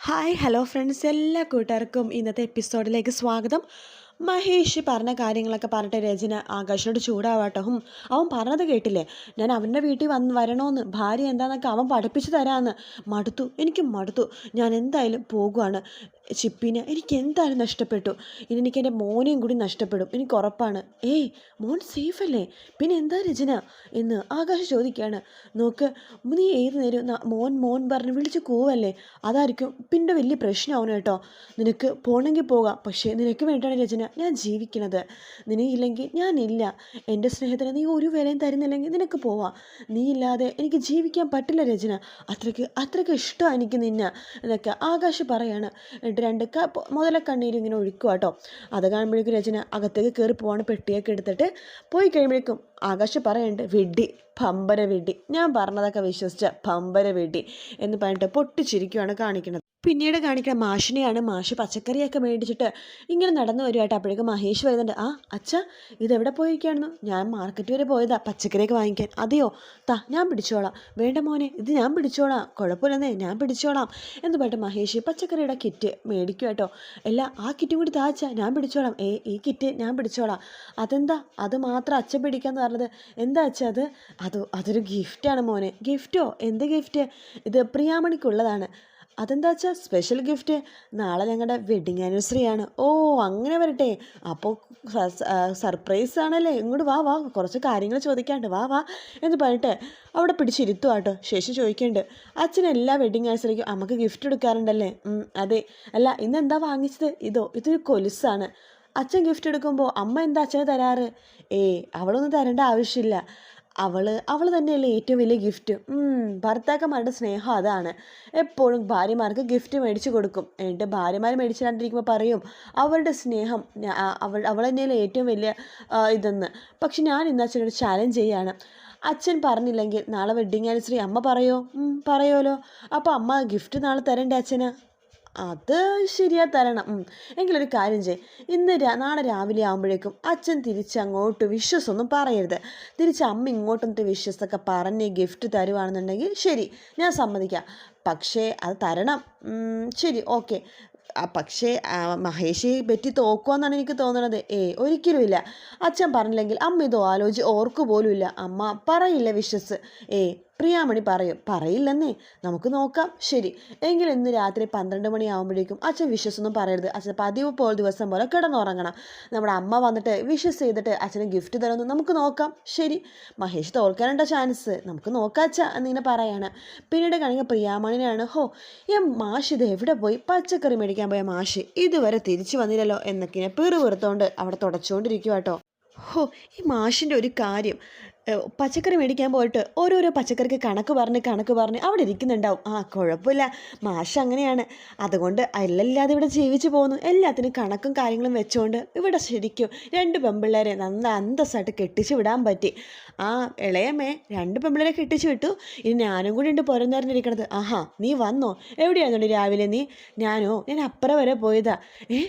Hi hello friends എല്ലാ കൂട്ടുകാർക്കും ഇന്നത്തെ എപ്പിസോഡിലേക്ക് സ്വാഗതം. മഹേഷ് പറഞ്ഞ കാര്യങ്ങളൊക്കെ പറഞ്ഞിട്ട് രചന ആകാശനോട് ചൂടാവാട്ടോ. അവൻ പറഞ്ഞത് കേട്ടില്ലേ? ഞാൻ അവന്റെ വീട്ടിൽ വന്ന് വരണമെന്ന് ഭാര്യ എന്താണെന്നൊക്കെ അവൻ പഠിപ്പിച്ചു തരാമെന്ന് മടുത്തു. എനിക്ക് മടുത്തു. ഞാൻ എന്തായാലും പോകുവാണ്. ചിപ്പിനെ എനിക്ക് എന്തായാലും നഷ്ടപ്പെട്ടു? ഇനി എനിക്ക് എന്റെ മോനെയും കൂടി നഷ്ടപ്പെടും. എനിക്ക് ഉറപ്പാണ്. ഏയ് മോൻ സേഫ് അല്ലേ പിന്നെ എന്താ രചന? എന്ന് ആകാശ് ചോദിക്കുകയാണ്. നോക്ക് നീ ഏത് നേരം മോൻ മോൻ പറഞ്ഞ് വിളിച്ച് കൂവല്ലേ? അതായിരിക്കും പിന്നെ വലിയ പ്രശ്നമാവണം കേട്ടോ. നിനക്ക് പോകണമെങ്കിൽ പോകാം പക്ഷേ നിനക്ക് വേണ്ടിയാണ് രചന. ഞാൻ ജീവിക്കണത്. നിനയില്ലെങ്കിൽ ഞാനില്ല. എന്റെ സ്നേഹത്തിന് നീ ഒരു വിലയും തരുന്നില്ലെങ്കിൽ നിനക്ക് പോവാം. നീ ഇല്ലാതെ എനിക്ക് ജീവിക്കാൻ പറ്റില്ല രചന. അത്രയ്ക്ക് അത്രയ്ക്ക് ഇഷ്ടമാണ് എനിക്ക് നിന്നെ. എന്നൊക്കെ ആകാശ് പറയാണ്. എന്നിട്ട് രണ്ട് ക മുതലക്കണ്ണീര് ഇങ്ങനെ ഒഴിക്കുക കേട്ടോ അത് കാണുമ്പോഴേക്കും രചന അകത്തേക്ക് കയറി പോവാണ് പെട്ടിയൊക്കെ എടുത്തിട്ട് പോയി കഴിയുമ്പോഴേക്കും ആകാശ് പറയുന്നുണ്ട് വെടി പമ്പര വെടി ഞാൻ പറഞ്ഞതൊക്കെ വിശ്വസിച്ച പമ്പര വെടി എന്ന് പറഞ്ഞിട്ട് പൊട്ടിച്ചിരിക്കുകയാണ് കാണിക്കുന്നത്. പിന്നീട് കാണിക്കണ മാഷിനെയാണ് മാഷ് പച്ചക്കറിയൊക്കെ മേടിച്ചിട്ട് ഇങ്ങനെ നടന്നു വരുവായിട്ട് അപ്പോഴേക്കും മഹേഷ് വരുന്നുണ്ട്. ആ അച്ഛ ഇതെവിടെ പോയിരിക്കുകയാണെന്നു? ഞാൻ മാർക്കറ്റ് വരെ പോയതാ പച്ചക്കറിയൊക്കെ വാങ്ങിക്കാൻ. അതെയോ? താ ഞാൻ പിടിച്ചോളാം. വേണ്ട മോനെ ഇത് ഞാൻ പിടിച്ചോളാം. കുഴപ്പമില്ലെന്നേ ഞാൻ പിടിച്ചോളാം. എന്ന് പറഞ്ഞിട്ട് മഹേഷ് പച്ചക്കറിയുടെ കിറ്റ് മേടിക്കും കേട്ടോ. അല്ല ആ കിറ്റും കൂടി താച്ച ഞാൻ പിടിച്ചോളാം. ഏ ഈ കിറ്റ് ഞാൻ പിടിച്ചോളാം. അതെന്താ? അത് മാത്രം അച്ഛൻ പിടിക്കാന്ന് പറഞ്ഞത്. എന്താ അച്ഛ അത്? അത് അതൊരു ഗിഫ്റ്റാണ് മോനെ. ഗിഫ്റ്റോ? എന്ത് ഗിഫ്റ്റ്? ഇത് പ്രിയാമണിക്കുള്ളതാണ്. അതെന്താ വെച്ചാൽ സ്പെഷ്യൽ ഗിഫ്റ്റ് നാളെ ഞങ്ങളുടെ വെഡിങ് ആനിവേഴ്സറി ആണ്. ഓ അങ്ങനെ വരട്ടെ. അപ്പോൾ സർപ്രൈസ് ആണല്ലേ? ഇങ്ങോട്ട് വാ വാ കുറച്ച് കാര്യങ്ങൾ ചോദിക്കാണ്ട് വാ വാ എന്ന് പറഞ്ഞിട്ട് അവിടെ പിടിച്ചിരുത്തു കേട്ടോ ശേഷം ചോദിക്കേണ്ട അച്ഛൻ എല്ലാ വെഡിങ് ആനിവേഴ്സറിക്കും അമ്മയ്ക്ക് ഗിഫ്റ്റ് എടുക്കാറുണ്ടല്ലേ? അതെ. അല്ല ഇന്ന് എന്താ വാങ്ങിച്ചത്? ഇതോ ഇതൊരു കൊലുസാണ് അച്ഛൻ ഗിഫ്റ്റ് എടുക്കുമ്പോൾ അമ്മ എന്താ അച്ഛന് തരാറ്? ഏയ് അവളൊന്നും തരേണ്ട ആവശ്യമില്ല. അവൾ അവൾ തന്നെയല്ലേ ഏറ്റവും വലിയ ഗിഫ്റ്റ് ഭർത്താക്കന്മാരുടെ സ്നേഹം അതാണ്. എപ്പോഴും ഭാര്യമാർക്ക് ഗിഫ്റ്റ് മേടിച്ചു കൊടുക്കും. എന്നിട്ട് ഭാര്യമാർ മേടിച്ചു കണ്ടിരിക്കുമ്പോൾ പറയും അവളുടെ സ്നേഹം അവൾ അവൾ തന്നെയല്ലേ ഏറ്റവും വലിയ ഇതെന്ന്. പക്ഷെ ഞാൻ ഇന്ന് അച്ഛനോട് ചാലഞ്ച് ചെയ്യാണ്. അച്ഛൻ പറഞ്ഞില്ലെങ്കിൽ നാളെ വെഡിങ് ആനിവേഴ്സറി അമ്മ പറയോ? പറയോലോ. അപ്പോൾ അമ്മ ഗിഫ്റ്റ് നാളെ തരണ്ടേ അച്ഛന്? അത് ശരിയാ തരണം. എങ്കിലൊരു കാര്യം ചെയ് ഇന്ന് നാളെ രാവിലെ ആകുമ്പോഴേക്കും അച്ഛൻ തിരിച്ച് അങ്ങോട്ട് വിശ്വസൊന്നും പറയരുത്. തിരിച്ച് അമ്മ ഇങ്ങോട്ടൊന്നിട്ട് വിശ്വസൊക്കെ പറഞ്ഞ് ഗിഫ്റ്റ് തരുവാണെന്നുണ്ടെങ്കിൽ ശരി ഞാൻ സമ്മതിക്കാം. പക്ഷേ അത് തരണം. ശരി ഓക്കെ. പക്ഷേ മഹേഷി മഹേഷ് പറ്റി തോക്കുമെന്നാണ് എനിക്ക് തോന്നുന്നത് ഏ ഒരിക്കലുമില്ല അച്ഛൻ പറഞ്ഞില്ലെങ്കിൽ അമ്മ ഇത് ആലോചിച്ച് ഓർക്കുപോലുമില്ല. അമ്മ പറയില്ല വിശ്വസ്. ഏ പ്രിയാമണി പറയും പറയില്ലെന്നേ നമുക്ക് നോക്കാം. ശരി. എങ്കിൽ ഇന്ന് രാത്രി പന്ത്രണ്ട് മണിയാകുമ്പോഴേക്കും അച്ഛൻ വിശ്വസൊന്നും പറയരുത്. അച്ഛൻ പതിവ് പോൽ ദിവസം പോലെ കിടന്നുറങ്ങണം. നമ്മുടെ അമ്മ വന്നിട്ട് വിശ്വസ് ചെയ്തിട്ട് അച്ഛന് ഗിഫ്റ്റ് തരുമെന്ന് നമുക്ക് നോക്കാം. ശരി. മഹേഷ് തോൽക്കാനുണ്ട ചാൻസ് നമുക്ക് നോക്കാം അച്ഛ എന്നിങ്ങനെ പറയാണ്. പിന്നീട് കാണിക്കുക പ്രിയാമണിനാണ് ഹോ ഈ മാഷ് ഇത് എവിടെ പോയി? പച്ചക്കറി മേടിക്കാൻ പോയ മാഷ് ഇതുവരെ തിരിച്ചു വന്നില്ലല്ലോ എന്നൊക്കെ ഞാൻ വെറുത്തോണ്ട് അവിടെ തുടച്ചുകൊണ്ടിരിക്കുക കേട്ടോ ഹോ ഈ മാഷിന്റെ ഒരു കാര്യം. പച്ചക്കറി മേടിക്കാൻ പോയിട്ട് ഓരോരോ പച്ചക്കറിക്ക് കണക്ക് പറഞ്ഞ് കണക്ക് പറഞ്ഞ് അവിടെ ഇരിക്കുന്നുണ്ടാവും. ആ കുഴപ്പമില്ല. മാഷ് അങ്ങനെയാണ്. അതുകൊണ്ട് അല്ലല്ലാതെ ഇവിടെ ജീവിച്ചു പോകുന്നു. എല്ലാത്തിനും കണക്കും കാര്യങ്ങളും വെച്ചുകൊണ്ട് ഇവിടെ ശരിക്കും രണ്ട് പെമ്പിള്ളേരെ നന്ന അന്തസ്സായിട്ട് കെട്ടിച്ചു വിടാൻ പറ്റി. ആ ഇളയമ്മേ രണ്ട് പെമ്പിള്ളേരെ കെട്ടിച്ചു വിട്ടു. ഇനി ഞാനും കൂടി ഉണ്ട് പുറന്നറിഞ്ഞിരിക്കണത് ആഹാ നീ വന്നോ? എവിടെയാണെന്നുണ്ട് രാവിലെ നീ? ഞാനോ? ഞാൻ അപ്പുറം വരെ പോയതാ. ഏ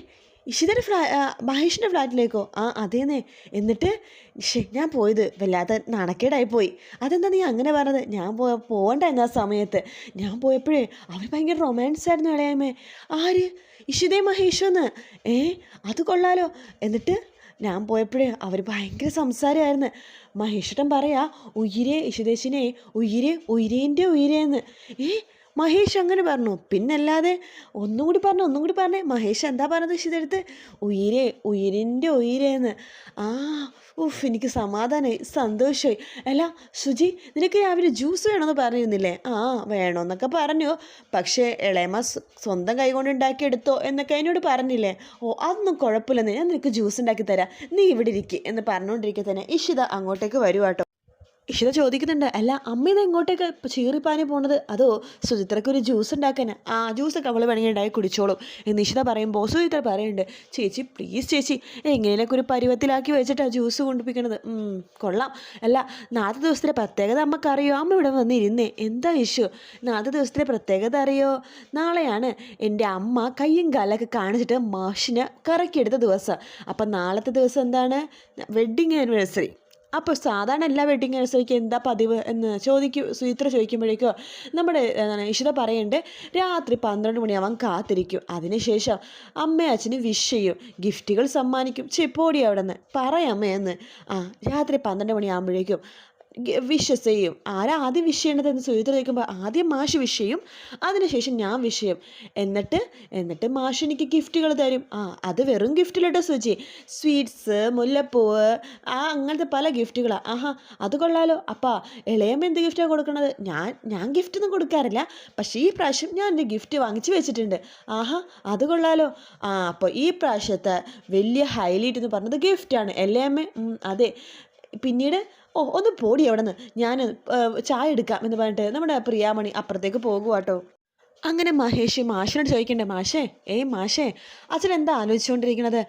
ഇഷിതയുടെ ഫ്ലാ മഹേഷിന്റെ ഫ്ലാറ്റിലേക്കോ? ആ അതേന്നേ. എന്നിട്ട് ഷേ ഞാൻ പോയത് വല്ലാത്ത നാണക്കേടായി പോയി അതെന്താ നീ അങ്ങനെ പറഞ്ഞത്? ഞാൻ പോയ പോകണ്ടായിരുന്നു ആ സമയത്ത്. ഞാൻ പോയപ്പോഴേ അവർ ഭയങ്കര റൊമാൻസ് ആയിരുന്നു ഇളയാമേ ആര്? ഇഷിതേ മഹേഷെന്ന്? ഏ അത് കൊള്ളാലോ. എന്നിട്ട് ഞാൻ പോയപ്പോഴേ അവർ ഭയങ്കര സംസാരമായിരുന്നു. മഹേഷട്ടൻ പറയാ ഉയിരേ ഇഷിതേശിനെ ഉയിരേ ഉയിരേന്റെ ഉയിരേന്ന്. ഏ മഹേഷ് അങ്ങനെ പറഞ്ഞു. പിന്നല്ലാതെ ഒന്നും കൂടി പറഞ്ഞു ഒന്നും കൂടി പറഞ്ഞേ. മഹേഷ് എന്താ പറഞ്ഞത് ഇഷിതെടുത്ത് ഉയിരേ ഉയിരിന്റെ ഉയിരേന്ന്. ആ ഉഫ് എനിക്ക് സമാധാനമായി സന്തോഷമായി അല്ല സുജി നിനക്ക് രാവിലെ ജ്യൂസ് വേണമെന്ന് പറഞ്ഞിരുന്നില്ലേ? ആ വേണമെന്നൊക്കെ പറഞ്ഞു. പക്ഷേ ഇളയമ്മ സ്വ- സ്വന്തം കൈകൊണ്ട് ഉണ്ടാക്കിയെടുത്തോ എന്നൊക്കെ എന്നോട് പറഞ്ഞില്ലേ? ഓ അതൊന്നും കുഴപ്പമില്ലെന്ന്. ഞാൻ നിനക്ക് ജ്യൂസ് ഉണ്ടാക്കി തരാം. നീ ഇവിടെ ഇരിക്കുക എന്ന് പറഞ്ഞുകൊണ്ടിരിക്കെ തന്നെ ഇഷിത അങ്ങോട്ടേക്ക് വരുവാട്ടോ ഇഷിത ചോദിക്കുന്നുണ്ട് അല്ല അമ്മ ഇത് എങ്ങോട്ടേക്ക് ചീറിപ്പാനി പോണത്? അതോ സുചിത്രയ്ക്ക് ഒരു ജ്യൂസ് ഉണ്ടാക്കാൻ ആ ജ്യൂസൊക്കെ അവൾ വേണമെങ്കിൽ ഉണ്ടായി കുടിച്ചോളും. എന്ന് ഇഷിത പറയുമ്പോൾ സുചിത്ര പറയുന്നുണ്ട് ചേച്ചി പ്ലീസ് ചേച്ചി എങ്ങനെയൊക്കെ ഒരു പരുവത്തിലാക്കി ആ ജ്യൂസ് കൊണ്ടുപിക്കണത്? കൊള്ളാം. അല്ല നാളത്തെ ദിവസത്തിലെ പ്രത്യേകത അമ്മക്കറിയോ? അമ്മ ഇവിടെ വന്നിരുന്നേ. എന്താ ഇഷ്യൂ? നാളത്തെ ദിവസത്തിലെ പ്രത്യേകത അറിയോ? നാളെയാണ് എന്റെ അമ്മ കയ്യും കാലൊക്കെ കാണിച്ചിട്ട് മാഷിനെ കറക്കിയെടുത്ത ദിവസം. അപ്പം നാളത്തെ ദിവസം എന്താണ്? Wedding anniversary. അപ്പോൾ സാധാരണ എല്ലാ വെഡിങ് ആനിവേഴ്സറിക്ക് എന്താ പതിവ് എന്ന് ചോദിക്കും സുചിത്ര ചോദിക്കുമ്പോഴേക്കോ നമ്മുടെ എന്താണ് ഇഷിത പറയണ്ട് രാത്രി പന്ത്രണ്ട് മണിയാവാൻ കാത്തിരിക്കും. അതിനുശേഷം അമ്മയും അച്ഛനും വിഷ് ചെയ്യും ഗിഫ്റ്റുകൾ സമ്മാനിക്കും. ചെപ്പോടി അവിടെ നിന്ന് പറയാമ്മയെന്ന് ആ രാത്രി പന്ത്രണ്ട് മണിയാകുമ്പോഴേക്കും വിഷസ് ചെയ്യും. ആരാ ആദ്യം വിഷ് ചെയ്യണതെന്ന് സുചിത്ര ചോദിക്കുമ്പോൾ ആദ്യം മാഷ് വിഷ് ചെയ്യും അതിനുശേഷം ഞാൻ വിഷ് ചെയ്യും. എന്നിട്ട് എന്നിട്ട് മാഷ് എനിക്ക് ഗിഫ്റ്റുകൾ തരും. ആ അത് വെറും ഗിഫ്റ്റിലിട്ടോ സുചി. സ്വീറ്റ്സ് മുല്ലപ്പൂവ് ആ അങ്ങനത്തെ പല ഗിഫ്റ്റുകളാണ് ആഹാ അത് കൊള്ളാലോ. അപ്പാ ഇളയമ്മ എന്ത് ഗിഫ്റ്റാണ് കൊടുക്കണത്? ഞാൻ ഞാൻ ഗിഫ്റ്റ് ഒന്നും കൊടുക്കാറില്ല. പക്ഷേ ഈ പ്രാവശ്യം ഞാൻ എന്റെ ഗിഫ്റ്റ് വാങ്ങിച്ച് വെച്ചിട്ടുണ്ട്. ആഹാ അത് കൊള്ളാലോ. ആ അപ്പോൾ ഈ പ്രാവശ്യത്തെ വലിയ ഹൈലൈറ്റ് എന്ന് പറഞ്ഞത് ഗിഫ്റ്റാണ്. ഇളയമ്മ അതെ. പിന്നീട് ഓ ഒന്ന് പോടി അവിടെ നിന്ന് ഞാൻ ചായ എടുക്കാം എന്ന് പറഞ്ഞിട്ട് നമ്മുടെ പ്രിയാമണി അപ്പുറത്തേക്ക് പോകുവാട്ടോ അങ്ങനെ മഹേഷ് മാഷിനോട് ചോദിക്കണ്ടേ മാഷേ? ഏയ് മാഷേ അച്ഛൻ എന്താ ആലോചിച്ചുകൊണ്ടിരിക്കണത്?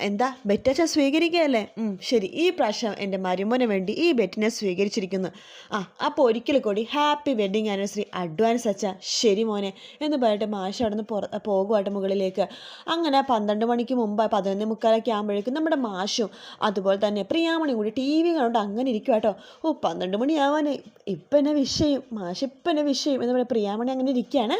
എന്താ? ബെറ്റച്ഛൻ സ്വീകരിക്കുകയല്ലേ? ശരി. ഈ പ്രാവശ്യം എന്റെ മരുമോന് വേണ്ടി ഈ ബെറ്റിനെ സ്വീകരിച്ചിരിക്കുന്നു. ആ അപ്പോൾ ഒരിക്കൽ കൂടി ഹാപ്പി വെഡ്ഡിങ് ആനിവേഴ്സറി അഡ്വാൻസ് അച്ഛാ. ശരി മോനെ. എന്ന് പറഞ്ഞിട്ട് മാഷ അവിടെ നിന്ന് പുറ പോകുമായിട്ട് മുകളിലേക്ക്. അങ്ങനെ പന്ത്രണ്ട് മണിക്ക് മുമ്പ് പതിനൊന്ന് മുക്കാലൊക്കെ ആകുമ്പോഴേക്കും നമ്മുടെ മാഷും അതുപോലെ തന്നെ പ്രിയാമണിയും കൂടി ടി വി കണ്ടുകൊണ്ട് അങ്ങനെ ഇരിക്കും കേട്ടോ ഓ പന്ത്രണ്ട് മണിയാവാൻ ഇപ്പം എന്നെ വിഷയം. മാഷ ഇപ്പം എന്നെ വിഷയം. എന്ന് പറഞ്ഞാൽ പ്രിയാമണി അങ്ങനെ ഇരിക്കുകയാണ്.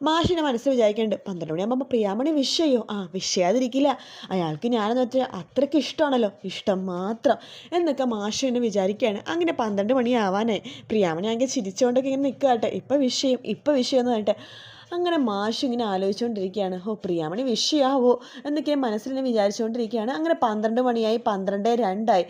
മാഷിന്റെ മനസ്സിൽ വിചാരിക്കുന്നുണ്ട് പന്ത്രണ്ട് മണിയാകുമ്പോൾ പ്രിയാമണി വിഷ് ചെയ്യോ? ആ വിഷ് ചെയ്യാതിരിക്കില്ല. അയാൾക്ക് ഞാനെന്ന് വെച്ചാൽ അത്രയ്ക്ക് ഇഷ്ടമാണല്ലോ ഇഷ്ടം മാത്രം എന്നൊക്കെ മാഷിനെ വിചാരിക്കുകയാണ് അങ്ങനെ പന്ത്രണ്ട് മണിയാവാനായി. പ്രിയാമണി ആണെങ്കിൽ ചിരിച്ചുകൊണ്ടൊക്കെ ഇങ്ങനെ നിൽക്കാട്ടെ കേട്ടോ ഇപ്പം വിഷയം ഇപ്പം വിഷയം എന്ന് പറഞ്ഞിട്ട് അങ്ങനെ മാഷ് ഇങ്ങനെ ആലോചിച്ചുകൊണ്ടിരിക്കുകയാണ് ഓ പ്രിയാമണി വിഷയാവോ എന്നൊക്കെ മനസ്സിൽ ഇങ്ങനെ വിചാരിച്ചുകൊണ്ടിരിക്കുകയാണ് അങ്ങനെ പന്ത്രണ്ട് മണിയായി പന്ത്രണ്ട് രണ്ടായി.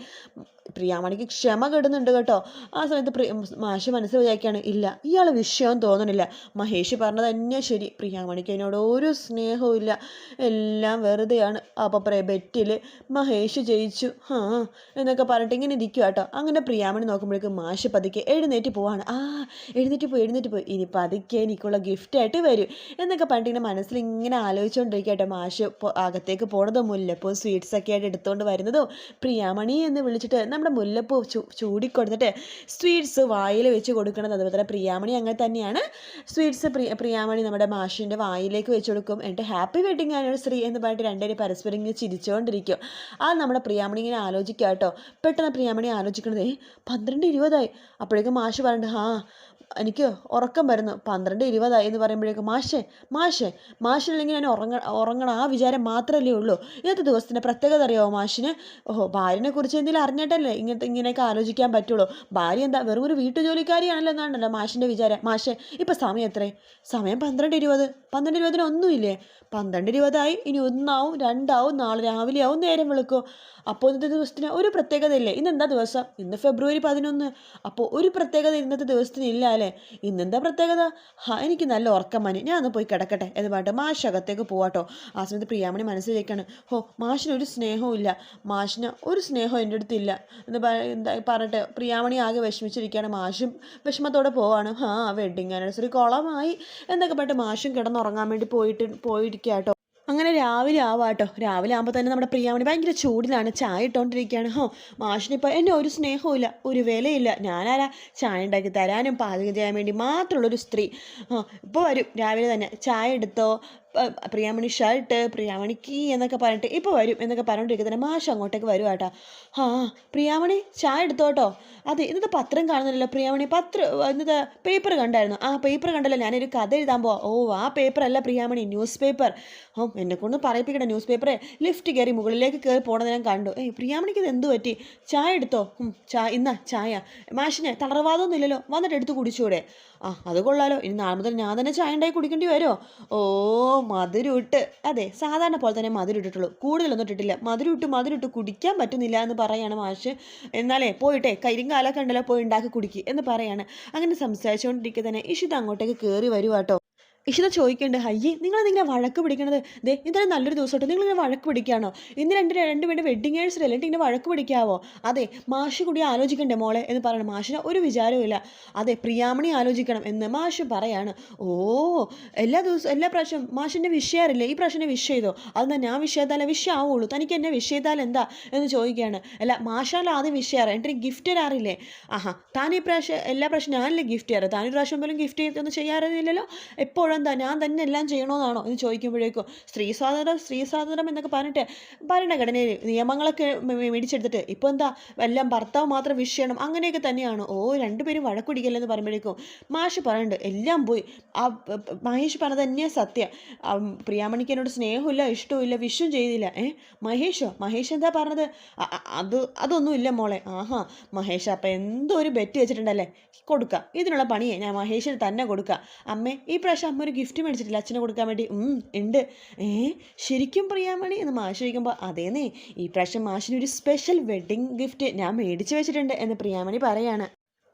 പ്രിയാമണിക്ക് ക്ഷമ കെടുന്നുണ്ട് കേട്ടോ. ആ സമയത്ത് പ്രിയ മാഷ് മനസ്സ് വിചാരിക്കുകയാണ് ഇല്ല ഇയാൾ വിഷയം തോന്നണില്ല. മഹേഷ് പറഞ്ഞത് തന്നെ ശരി. പ്രിയാമണിക്ക് എന്നോട് ഒരു സ്നേഹവും ഇല്ല. എല്ലാം വെറുതെയാണ്. അപ്പോൾ പ്രേ ബെറ്റിൽ മഹേഷ് ജയിച്ചു. ആ എന്നൊക്കെ പറഞ്ഞിട്ട് ഇങ്ങനെ ഇരിക്കുക കേട്ടോ. അങ്ങനെ പ്രിയാമണി നോക്കുമ്പോഴേക്കും മാഷ് പതുക്കെ എഴുന്നേറ്റ് പോവാണ്. ആ എഴുന്നേറ്റ് പോയി എഴുന്നേറ്റ് പോയി. ഇനി പതുക്കെ എനിക്കുള്ള ഗിഫ്റ്റായിട്ട് വരും. എന്നൊക്കെ പറഞ്ഞിട്ട് ഇങ്ങനെ മനസ്സിൽ ഇങ്ങനെ ആലോചിച്ചുകൊണ്ടിരിക്കട്ടെ മാഷ്. പൊ- അകത്തേക്ക് പോണതും സ്വീറ്റ്സ് ഒക്കെ ആയിട്ട് എടുത്തുകൊണ്ട് വരുന്നതും പ്രിയാമണി എന്ന് വിളിച്ചിട്ട് നമ്മുടെ മുല്ലപ്പൂ ചൂടിക്കൊടുത്തിട്ട് സ്വീറ്റ്സ് വായിൽ വെച്ച് കൊടുക്കണം അതുപോലെ തന്നെ പ്രിയാമണി അങ്ങനെ തന്നെയാണ്. സ്വീറ്റ്സ് പ്രിയ പ്രിയാമണി നമ്മുടെ മാഷിന്റെ വായിലേക്ക് വെച്ച് കൊടുക്കും. എന്നിട്ട് ഹാപ്പി വെഡിങ് ആനിവേഴ്സറി എന്ന് പറഞ്ഞിട്ട് രണ്ടുപേരും പരസ്പരം ഇങ്ങനെ ചിരിച്ചുകൊണ്ടിരിക്കും ആ നമ്മുടെ പ്രിയാമണി ഇങ്ങനെ ആലോചിക്കുക കേട്ടോ പെട്ടെന്ന് പ്രിയാമണി ആലോചിക്കണത് പന്ത്രണ്ട് ഇരുപതായി? അപ്പോഴേക്കും മാഷ് പറഞ്ഞിട്ട് ആ എനിക്ക് ഉറക്കം വരുന്നു. പന്ത്രണ്ട് ഇരുപതായി എന്ന് പറയുമ്പോഴേക്കും മാഷേ മാഷേ മാഷിനില്ലെങ്കിൽ ഞാൻ ഉറങ്ങ ഉറങ്ങണം. ആ വിചാരം മാത്രമല്ലേ ഉള്ളൂ. ഇന്നത്തെ ദിവസത്തിന്റെ പ്രത്യേകത അറിയാമോ മാഷിന്? ഓഹോ ഭാര്യനെക്കുറിച്ച് എന്തെങ്കിലും അറിഞ്ഞിട്ടല്ലേ ഇങ്ങനത്തെ ഇങ്ങനെയൊക്കെ ആലോചിക്കാൻ പറ്റുള്ളൂ. ഭാര്യ എന്താ വെറും ഒരു വീട്ടുജോലിക്കാരിയാണല്ലോ എന്നാണല്ലോ മാഷിന്റെ വിചാരം. മാഷേ ഇപ്പം സമയം എത്രേ? സമയം പന്ത്രണ്ട് ഇരുപത്. പന്ത്രണ്ട് ഇരുപതിന് ഒന്നുമില്ലേ? പന്ത്രണ്ട് ഇരുപതായി ഇനി ഒന്നാവും രണ്ടാവും നാളെ രാവിലെ ആവും നേരം വിളിക്കും. അപ്പോൾ ഇന്നത്തെ ദിവസത്തിന് ഒരു പ്രത്യേകത ഇല്ലേ? ഇന്ന് എന്താ ദിവസം? ഇന്ന് ഫെബ്രുവരി പതിനൊന്ന്. അപ്പോൾ ഒരു പ്രത്യേകത ഇന്നത്തെ ദിവസത്തിന് ഇല്ല അല്ലേ? ഇന്നെന്താ പ്രത്യേകത? ഹാ എനിക്ക് നല്ല ഉറക്കം ഞാൻ ഒന്ന് പോയി കിടക്കട്ടെ. എന്ന് പറഞ്ഞിട്ട് മാഷ് അകത്തേക്ക് പോവാട്ടോ ആ സമയത്ത് പ്രിയാമണി മനസ്സിലേക്കാണ് ഹോ മാഷിന് ഒരു സ്നേഹവും ഇല്ല. മാഷിന് ഒരു സ്നേഹവും എന്റെ അടുത്തില്ല എന്ന് പറഞ്ഞിട്ട് പ്രിയാമണി ആകെ വിഷമിച്ചിരിക്കുകയാണ് മാഷും വിഷമത്തോടെ പോവാണ്. ആ വെഡിങ് ആനിവേഴ്സറി കുളമായി. എന്നൊക്കെ പറഞ്ഞിട്ട് മാഷും കിടന്നുറങ്ങാൻ വേണ്ടി പോയിട്ട് പോയിരിക്കുക കേട്ടോ അങ്ങനെ രാവിലെ ആവാട്ടോ. രാവിലെ ആകുമ്പോൾ തന്നെ നമ്മുടെ പ്രിയാമണി ഭയങ്കര ചൂടിലാണ്. ചായ ഇട്ടുകൊണ്ടിരിക്കുകയാണ് ഹോ മാഷിനിപ്പോൾ എന്നെ ഒരു സ്നേഹവും ഇല്ല ഒരു വിലയില്ല ഞാനാരാ? ചായ ഉണ്ടാക്കി തരാനും പാചകം ചെയ്യാൻ വേണ്ടി മാത്രമുള്ളൊരു സ്ത്രീ. ഇപ്പോൾ വരും രാവിലെ തന്നെ. ചായ എടുത്തോ? പ്രിയാമണി ഷർട്ട് പ്രിയാമണി കീ എന്നൊക്കെ പറഞ്ഞിട്ട് ഇപ്പോൾ വരും എന്നൊക്കെ പറഞ്ഞുകൊണ്ടിരിക്കുക തന്നെ മാഷ് അങ്ങോട്ടേക്ക് വരും കേട്ടോ. ആ പ്രിയാമണി ചായ എടുത്തോട്ടോ അതെ ഇന്നത്തെ പത്രം കാണുന്നില്ലല്ലോ പ്രിയാമണി. പത്രം ഇന്നത്തെ പേപ്പർ കണ്ടായിരുന്നു. ആ പേപ്പർ കണ്ടല്ലോ. ഞാനൊരു കഥ എഴുതാൻ പോവാ. ഓ ആ പേപ്പർ അല്ല പ്രിയാമണി ന്യൂസ് പേപ്പർ. ഓ എന്നെ കൊണ്ട് പറയിപ്പിക്കട്ടെ ന്യൂസ് പേപ്പറെ. ലിഫ്റ്റ് കയറി മുകളിലേക്ക് കയറി പോണത് ഞാൻ കണ്ടു. ഏയ് പ്രിയാമണിക്ക് ഇത് എന്ത് പറ്റി? ചായ എടുത്തോ? ചായ ഇന്നാ ചായ. മാഷിന് തളർവാദമൊന്നും ഇല്ലല്ലോ. വന്നിട്ട് എടുത്ത് കുടിച്ചൂടെ. ആ അത് കൊള്ളാലോ. ഇനി നാളെ മുതൽ ഞാൻ തന്നെ ചായ ഉണ്ടായി കുടിക്കേണ്ടി വരുമോ? ഓ മധുരമിട്ട് അതെ സാധാരണ പോലെ തന്നെ മധുരം ഇട്ടിട്ടുള്ളൂ കൂടുതലൊന്നും ഇട്ടിട്ടില്ല. മധുരം ഇട്ട് മധുരം ഇട്ട് കുടിക്കാൻ പറ്റുന്നില്ല എന്ന് പറയാണ് മാഷ്. എന്നാലേ പോയിട്ടെ കരിങ്കാലൊക്കെ ഉണ്ടല്ലോ പോയി ഉണ്ടാക്കി കുടിക്കുക എന്ന് പറയാണ്. അങ്ങനെ സംസാരിച്ചുകൊണ്ടിരിക്കുക തന്നെ ഇഷിത അങ്ങോട്ടേക്ക് കയറി വരുവാട്ടോ ഇഷിത ചോദിക്കുന്നുണ്ട് അയ്യേ നിങ്ങൾ നിങ്ങളെ വഴക്ക് പിടിക്കണത്? ദേ ഇന്നലെ നല്ലൊരു ദിവസമായിട്ട് നിങ്ങൾ ഇങ്ങനെ വഴക്ക് പിടിക്കുകയാണോ? ഇന്ന് രണ്ട് രണ്ട് പേരുടെ വെഡിങ് ആനിവേഴ്സറി അല്ലേ? ഇങ്ങനെ വഴക്ക് പിടിക്കാവോ? അതെ മാഷ് കൂടി ആലോചിക്കണ്ടേ മോളെ? എന്ന് പറയണം. മാഷിന് ഒരു വിചാരവും ഇല്ല. അതെ പ്രിയാമണി ആലോചിക്കണം എന്ന് മാഷ് പറയാണ്. ഓ എല്ലാ ദിവസവും എല്ലാ പ്രാവശ്യം മാഷിന്റെ വിഷയാറില്ലേ ഈ പ്രാവശ്യം വിഷ് ചെയ്തോ? അതെന്താ ഞാൻ വിഷ് ചെയ്താലേ വിഷ് തനിക്ക് എന്നെ വിഷ് ചെയ്താൽ എന്താ? എന്ന് ചോദിക്കുകയാണ്. അല്ല മാഷാലോ ആദ്യം വിഷ് ചെയ്യാറ്. എന്നിട്ട് ഗിഫ്റ്റ് തരാറില്ലേ? ആഹാ താൻ ഈ പ്രാവശ്യം എല്ലാ പ്രാവശ്യം ഞാനല്ലേ ഗിഫ്റ്റ് ചെയ്യാറ്? താൻ ഒരു പ്രാവശ്യം പോലും ഗിഫ്റ്റ് ചെയ്തൊന്നും ചെയ്യാറില്ലല്ലോ? എപ്പോഴും ഇപ്പോഴെന്താ? ഞാൻ തന്നെ എല്ലാം ചെയ്യണമെന്നാണോ എന്ന് ചോദിക്കുമ്പോഴേക്കും സ്ത്രീ സ്വാതന്ത്ര്യം സ്ത്രീ സ്വാതന്ത്ര്യം എന്നൊക്കെ പറഞ്ഞിട്ട് ഭരണഘടനയിൽ നിയമങ്ങളൊക്കെ മേടിച്ചെടുത്തിട്ട് ഇപ്പോൾ എന്താ? എല്ലാം ഭർത്താവ് മാത്രം വിഷ് ചെയ്യണം. അങ്ങനെയൊക്കെ തന്നെയാണ്. ഓ രണ്ടുപേരും വഴക്കുടിക്കല്ലെന്ന് പറയുമ്പോഴേക്കും മാഷ് പറയുന്നുണ്ട് എല്ലാം പോയി. ആ മഹേഷ് പറഞ്ഞത് തന്നെയാണ് സത്യം. പ്രിയാമണിക്ക് എന്നോട് സ്നേഹമില്ല ഇഷ്ടമില്ല വിഷും ചെയ്തില്ല. ഏ മഹേഷോ? മഹേഷ് എന്താ പറഞ്ഞത്? അത് അതൊന്നുമില്ല മോളെ. ആഹാ മഹേഷ് അപ്പം എന്തോ ഒരു ബെറ്റ് വെച്ചിട്ടുണ്ടല്ലേ? കൊടുക്കാം. ഇതിനുള്ള പണിയെ ഞാൻ മഹേഷിന് തന്നെ കൊടുക്കാം. അമ്മേ ഈ പ്രാവശ്യം അമ്മ ഒരു ഗിഫ്റ്റ് മേടിച്ചിട്ടില്ല. അച്ഛനെ കൊടുക്കാൻ വേണ്ടി. ഉണ്ട്. ഏ ശരിക്കും പ്രിയാമണി എന്ന് മാഷ് ചോദിക്കുമ്പോൾ അതേന്നേ. ഈ പ്രാവശ്യം മാഷിന് ഒരു സ്പെഷ്യൽ വെഡ്ഡിങ് ഗിഫ്റ്റ് ഞാൻ മേടിച്ചു വെച്ചിട്ടുണ്ട് എന്ന് പ്രിയാമണി പറയാണ്.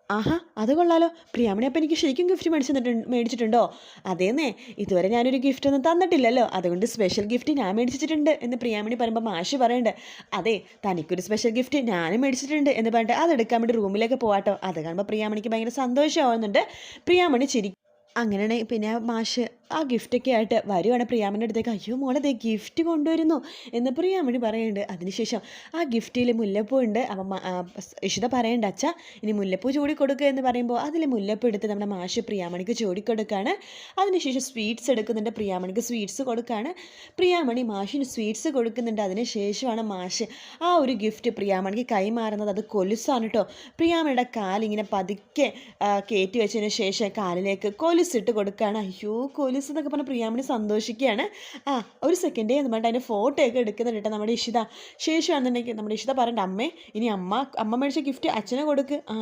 ആഹാ അത് കൊള്ളാലോ. പ്രിയാമണി അപ്പം എനിക്ക് ശരിക്കും ഗിഫ്റ്റ് മേടിച്ചിട്ടുണ്ട് മേടിച്ചിട്ടുണ്ടോ? അതേന്നേ. ഇതുവരെ ഞാനൊരു ഗിഫ്റ്റ് ഒന്നും തന്നിട്ടില്ലല്ലോ. അതുകൊണ്ട് സ്പെഷ്യൽ ഗിഫ്റ്റ് ഞാൻ മേടിച്ചിട്ടുണ്ട് എന്ന് പ്രിയാമണി പറയുമ്പോൾ മാഷ് പറയുന്നുണ്ട് അതെ തനിക്കൊരു സ്പെഷ്യൽ ഗിഫ്റ്റ് ഞാനും മേടിച്ചിട്ടുണ്ട് എന്ന് പറഞ്ഞിട്ട് അതെടുക്കാൻ വേണ്ടി റൂമിലേക്ക് പോവാട്ടോ. അത് കാണുമ്പോൾ പ്രിയാമണിക്ക് ഭയങ്കര സന്തോഷമാവുന്നുണ്ട്. പ്രിയാമണി ചിരി അങ്ങനെയാണ് പിന്നെ മാഷ് ആ ഗിഫ്റ്റൊക്കെ ആയിട്ട് വരുവാണ് പ്രിയാമിന്റെ അടുത്തേക്ക്. അയ്യോ മോളെ ദേ ഗിഫ്റ്റ് കൊണ്ടുവരുന്നു. എന്ന് പ്രിയാമണി പറയുന്നുണ്ട്. അതിനുശേഷം ആ ഗിഫ്റ്റിൽ മുല്ലപ്പൂ ഉണ്ട്. അപ്പം ഇഷിത പറയേണ്ട അച്ഛ ഇനി മുല്ലപ്പൂ ചൂടി കൊടുക്കുക എന്ന് പറയുമ്പോൾ അതിൽ മുല്ലപ്പൂ എടുത്ത് നമ്മുടെ മാഷ് പ്രിയാമണിക്ക് ചൂടിക്കൊടുക്കുകയാണ് അതിനുശേഷം സ്വീറ്റ്സ് എടുക്കുന്നുണ്ട്. പ്രിയാമണിക്ക് സ്വീറ്റ്സ് കൊടുക്കുകയാണ് പ്രിയാമണി മാഷിന് സ്വീറ്റ്സ് കൊടുക്കുന്നുണ്ട്. അതിനുശേഷമാണ് മാഷ് ആ ഒരു ഗിഫ്റ്റ് പ്രിയാമണിക്ക് കൈമാറുന്നത്. അത് കൊലുസാണ് കേട്ടോ പ്രിയാമണിയുടെ കാലിങ്ങനെ പതുക്കെ കയറ്റി വെച്ചതിന് ശേഷം കാലിലേക്ക് കൊലുസിട്ട് കൊടുക്കുകയാണ് അയ്യോ കൊലുസ് എന്നൊക്കെ പറഞ്ഞ് പ്രിയാമണി സന്തോഷിക്കുകയാണ്. ആ ഒരു സെക്കൻഡേ എന്ന് പറഞ്ഞിട്ട് അതിന്റെ ഫോട്ടോ ഒക്കെ എടുക്കുന്നുണ്ട് കേട്ടോ നമ്മുടെ ഇഷിത. ശേഷമാണെന്നുണ്ടെങ്കിൽ നമ്മുടെ ഇഷിത പറയണ്ട അമ്മേ ഇനി അമ്മ അമ്മ മേടിച്ച ഗിഫ്റ്റ് അച്ഛനെ കൊടുക്ക്. ആ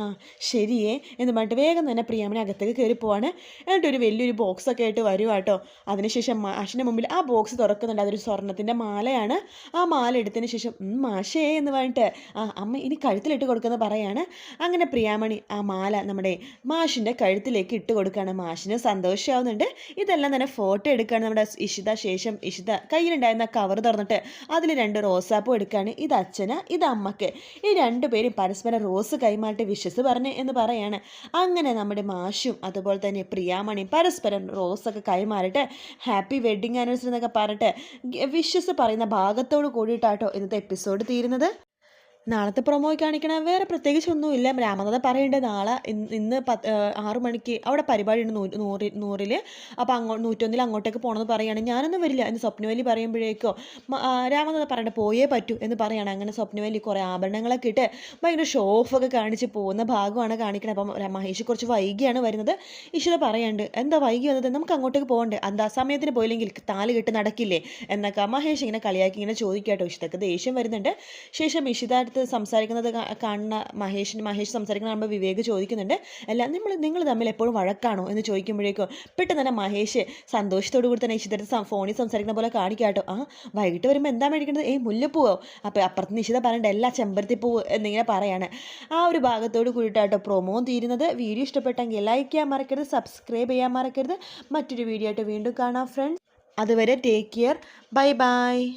ശരിയേ എന്ന് പറഞ്ഞിട്ട് വേഗം തന്നെ പ്രിയാമണി അകത്തേക്ക് കയറി പോവാണ്. എന്നിട്ട് ഒരു വലിയൊരു ബോക്സ് ഒക്കെ ആയിട്ട് വരുവാ കേട്ടോ. അതിനുശേഷം മാഷിന്റെ മുമ്പിൽ ആ ബോക്സ് തുറക്കുന്നുണ്ട്. അതൊരു സ്വർണത്തിന്റെ മാലയാണ്. ആ മാല എടുത്തതിന് ശേഷം മാഷേ എന്ന് പറഞ്ഞിട്ട് ആ അമ്മ ഇനി കഴുത്തിലിട്ട് കൊടുക്കുന്നത് പറയാണ്. അങ്ങനെ പ്രിയാമണി ആ മാല നമ്മുടെ മാഷിന്റെ കഴുത്തിലേക്ക് ഇട്ട് കൊടുക്കുകയാണ്. മാഷിന് സന്തോഷമാവുന്നുണ്ട്. ഇതെല്ലാം തന്നെ ഫോട്ടോ എടുക്കുകയാണ് നമ്മുടെ ഇഷിത ശേഷം ഇഷിത കയ്യിലുണ്ടായിരുന്ന കവർ തുറന്നിട്ട് അതിൽ രണ്ട് റോസാപ്പൂ എടുക്കുകയാണ് ഇത് അച്ഛന് ഇത് അമ്മയ്ക്ക്. ഈ രണ്ടുപേരും പരസ്പരം റോസ് കൈമാറ്റി വിശ്വസ് പറഞ്ഞു എന്ന് പറയാണ്. അങ്ങനെ നമ്മുടെ മാഷും അതുപോലെ തന്നെ പ്രിയാമണി പരസ്പരം റോസൊക്കെ കൈമാറിയിട്ട് ഹാപ്പി വെഡ്ഡിങ് ആനിവേഴ്സറി എന്നൊക്കെ പറഞ്ഞിട്ട് വിശ്വസ് പറയുന്ന ഭാഗത്തോട് കൂടിയിട്ടാട്ടോ ഇന്നത്തെ എപ്പിസോഡ് തീരുന്നത്. നാളത്തെ പ്രൊമോയിൽ കാണിക്കണ വേറെ പ്രത്യേകിച്ച് ഒന്നുമില്ല. രാമനാഥ പറയേണ്ടത് നാളെ. ഇന്ന് പത്ത് ആറു മണിക്ക് അവിടെ പരിപാടി ഉണ്ട് നൂറ് നൂറിൽ അപ്പോൾ അങ്ങോ നൂറ്റൊന്നിൽ അങ്ങോട്ടേക്ക് പോകണമെന്ന് പറയുകയാണ് ഞാനൊന്നും വരില്ല. എന്ന് സ്വപ്നവലി പറയുമ്പോഴേക്കോ രാമനാഥ പറയണ്ട പോയേ പറ്റൂ എന്ന് പറയുകയാണ് അങ്ങനെ സ്വപ്നവലി കുറേ ആഭരണങ്ങളൊക്കെ ഇട്ട് ഭയങ്കര ഷോഫൊക്കെ കാണിച്ച് പോകുന്ന ഭാഗമാണ് കാണിക്കണത്. അപ്പം മഹേഷ് കുറച്ച് വൈകിയാണ് വരുന്നത്. ഈശ്വര പറയാണ്ട് എന്താ വൈകി വന്നത്? നമുക്ക് അങ്ങോട്ടേക്ക് പോകണ്ടേ. എന്താ സമയത്തിന് പോയില്ലെങ്കിൽ താൽ കെട്ട് നടക്കില്ലേ? എന്നൊക്കെ മഹേഷ് ഇങ്ങനെ കളിയാക്കി ഇങ്ങനെ ചോദിക്കാട്ടോ. ഇഷിതക്ക് ദേഷ്യം വരുന്നുണ്ട്. ശേഷം ഇഷിത അടുത്ത് സംസാരിക്കുന്നത് കാണുന്ന മഹേഷിന് മഹേഷ് സംസാരിക്കുന്ന കാണുമ്പോൾ വിവേക് ചോദിക്കുന്നുണ്ട് അല്ല നമ്മൾ നിങ്ങൾ തമ്മിൽ എപ്പോഴും വഴക്കാണോ? എന്ന് ചോദിക്കുമ്പോഴേക്കും പെട്ടെന്ന് തന്നെ മഹേഷ് സന്തോഷത്തോടു കൂടി തന്നെ ഇഷിത അടുത്ത് ഫോണിൽ സംസാരിക്കുന്ന പോലെ കാണിക്കാട്ടോ ആ വൈകിട്ട് വരുമ്പോൾ എന്താ മേടിക്കുന്നത് ഏയ് മുല്ലപ്പൂവോ. അപ്പോൾ അപ്പുറത്ത് നിഷിത പറയണ്ട എല്ലാ ചെമ്പരത്തിപ്പൂവ് എന്നിങ്ങനെ പറയാണ്. ആ ഒരു ഭാഗത്തോട് കൂടിയിട്ടാട്ടോ പ്രൊമോ തീരുന്നത്. വീഡിയോ ഇഷ്ടപ്പെട്ടെങ്കിൽ ലൈക്ക് ചെയ്യാൻ മറക്കരുത് സബ്സ്ക്രൈബ് ചെയ്യാൻ മറക്കരുത്. മറ്റൊരു വീഡിയോ ആയിട്ട് വീണ്ടും കാണാം ഫ്രണ്ട്സ്. അതുവരെ ടേക്ക് കെയർ. Bye bye.